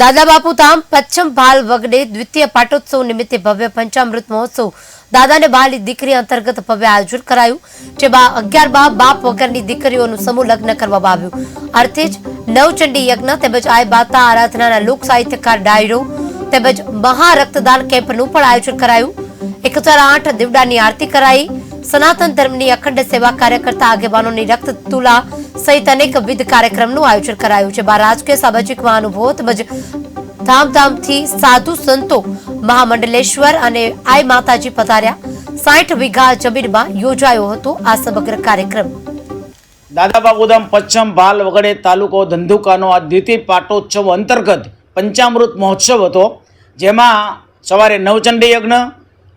દાદા બાપુ ધામ પશ્ચિમ ભાલ વગડે દ્વિતીય પાટોત્સવ નિમિત્તે ભવ્ય પંચામૃત મહોત્સવ. દાદાને બાલી દીકરી અંતર્ગત ભવ્ય આયોજન કરાયું, જેમાં અગિયાર બા, બાપ વગરની દીકરીઓનું સમૂહ લગ્ન કરવામાં આવ્યું. અર્થે જ નવચંડી યજ્ઞ તેમજ આય બાતા આરાધનાના લોક સાહિત્યકાર ડાયરો તેમજ મહા રક્તદાન કેમ્પનું પણ આયોજન કરાયું. એક હજાર આઠ દીવડાની આરતી કરાઈ. સનાતન ધર્મની અખંડ સેવા કાર્ય કરતા આગેવાનોની રક્ત તુલા સહિત અનેકવિધ કાર્યક્રમનું આયોજન કરાયું છે. બાર રાજકીય, સામાજિક મહાનુભવો તેમજ ધામધામથી સાધુ સંતો મહામંડલેશ્વર અને આઈ માતાજી પધાર્યા. સાઠ વીઘા જમીનમાં યોજાયો હતો આ સમગ્ર કાર્યક્રમ. દાદા બાપુધામ પશ્ચિમ ભાલ વગડે તાલુકો ધંધુકાનો આ દ્વિતીય પાટોત્સવ અંતર્ગત પંચામૃત મહોત્સવ હતો. જેમાં સવારે નવચંડી યજ્ઞ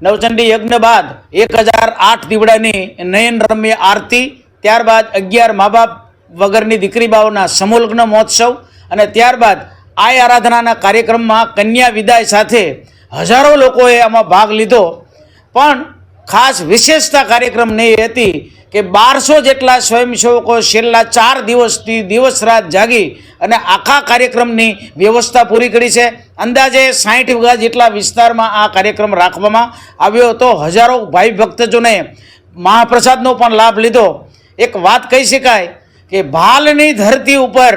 નવચંડી યજ્ઞ બાદ એક હજાર આઠ દીવડાની નયન રમ્ય આરતી, ત્યારબાદ અગિયાર મા બાપ વગરની દીકરી બાઓના સમૂહલગ્ન મહોત્સવ અને ત્યારબાદ આ આરાધનાના કાર્યક્રમમાં કન્યા વિદાય સાથે હજારો લોકોએ આમાં ભાગ લીધો. પણ ખાસ વિશેષતા કાર્યક્રમ એ હતી કે બારસો જેટલા સ્વયંસેવકો છેલ્લા ચાર દિવસથી દિવસ રાત જાગી અને આખા કાર્યક્રમની વ્યવસ્થા પૂરી કરી છે. અંદાજે સાઠ વીઘા જેટલા વિસ્તારમાં આ કાર્યક્રમ રાખવામાં આવ્યો હતો. હજારો ભાઈ ભક્તજોને મહાપ્રસાદનો પણ લાભ લીધો. એક વાત કહી શકાય કે ભાલની ધરતી ઉપર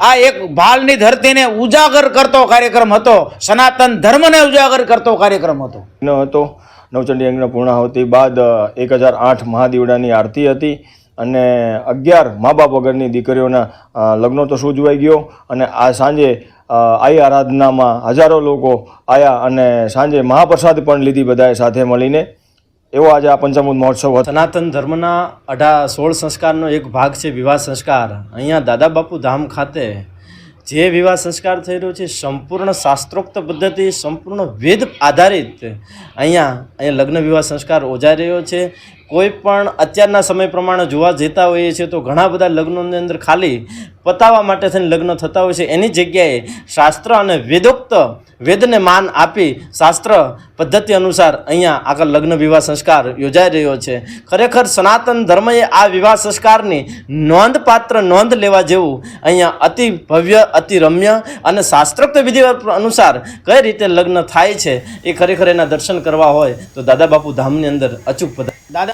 આ એક ભાલની ધરતીને ઉજાગર કરતો કાર્યક્રમ હતો. સનાતન ધર્મને ઉજાગર કરતો કાર્યક્રમ હતો. હતો. નવચંડી યજ્ઞ પૂર્ણાહુતિ બાદ એક હજાર આઠ મહાદીવડાની આરતી હતી અને અગિયાર મા બાપ વગરની દીકરીઓના લગ્નો તો ઉજવાઈ ગયો અને આ સાંજે આઈ આરાધનામાં હજારો લોકો આવ્યા અને સાંજે મહાપ્રસાદ પણ લીધી બધાએ સાથે મળીને. એવો આજે આ પંચામૃત મહોત્સવ હતો. સનાતન ધર્મના અઢા સોળ સંસ્કારનો એક ભાગ છે વિવાહ સંસ્કાર. અહીંયા દાદા બાપુ ધામ ખાતે જે વિવાહ સંસ્કાર થઈ રહ્યો છે, સંપૂર્ણ શાસ્ત્રોક્ત પદ્ધતિ, સંપૂર્ણ વેદ આધારિત. અહીંયા અહીંયા લગ્ન વિવાહ સંસ્કાર ઓજાઈ રહ્યો છે. કોઈ પણ અત્યારના સમય પ્રમાણે જોવા જતા હોઈએ છીએ તો ઘણા બધા લગ્નોની અંદર ખાલી પતાવવા માટે થઈને લગ્ન થતા હોય છે. એની જગ્યાએ શાસ્ત્ર અને વેદોક્ત વેદને માન આપી શાસ્ત્ર પદ્ધતિ અનુસાર અહીંયા આગળ લગ્ન વિવાહ સંસ્કાર યોજાઈ રહ્યો છે. ખરેખર સનાતન ધર્મએ આ વિવાહ સંસ્કારની નોંધપાત્ર નોંધ લેવા જેવું અહીંયા અતિ ભવ્ય, અતિ રમ્ય અને શાસ્ત્રોક્ત વિધિ અનુસાર કઈ રીતે લગ્ન થાય છે એ ખરેખર એના દર્શન કરવા હોય તો દાદા બાપુ ધામની અંદર અચૂક પધાર દાદા